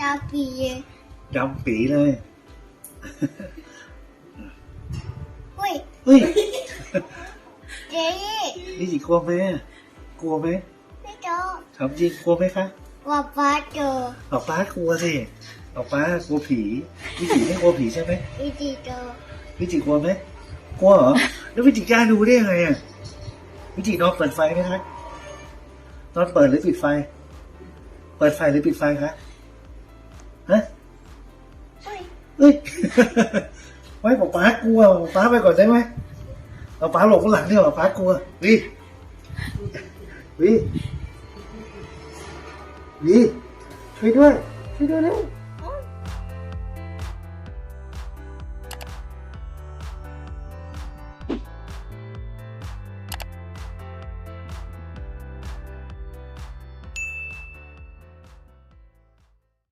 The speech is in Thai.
ตาปีจำปีเลยอุ้ยเฮ้ยเจ๊นี่จิกลัวไหมอะกลัวไหมไม่โตถามจริงกลัวไหมคะว่าป้าเจอป๊าป๊ากลัวสิป๊าป๊ากลัวผีพี่จิไม่กลัวผีใช่ไหมวิธีเจอพี่จิกลัวไหมกลัวเหรอแล้วพี่จิกล้าดูได้ยังไงอะพี่จินอนเปิดไฟไหมคะนอนเปิดหรือปิดไฟ เปิดไฟหรือปิดไฟคะ ฮะอุ้ยเอ้ยไว้ป๊าป๊ากลัวป๊าป๊าไปก่อนได้ไหมป๊าป๊าหลบข้างหลังเนี่ยป๊าป๊ากลัววิวิวิช่วยด้วยช่วยด้วยเร็ว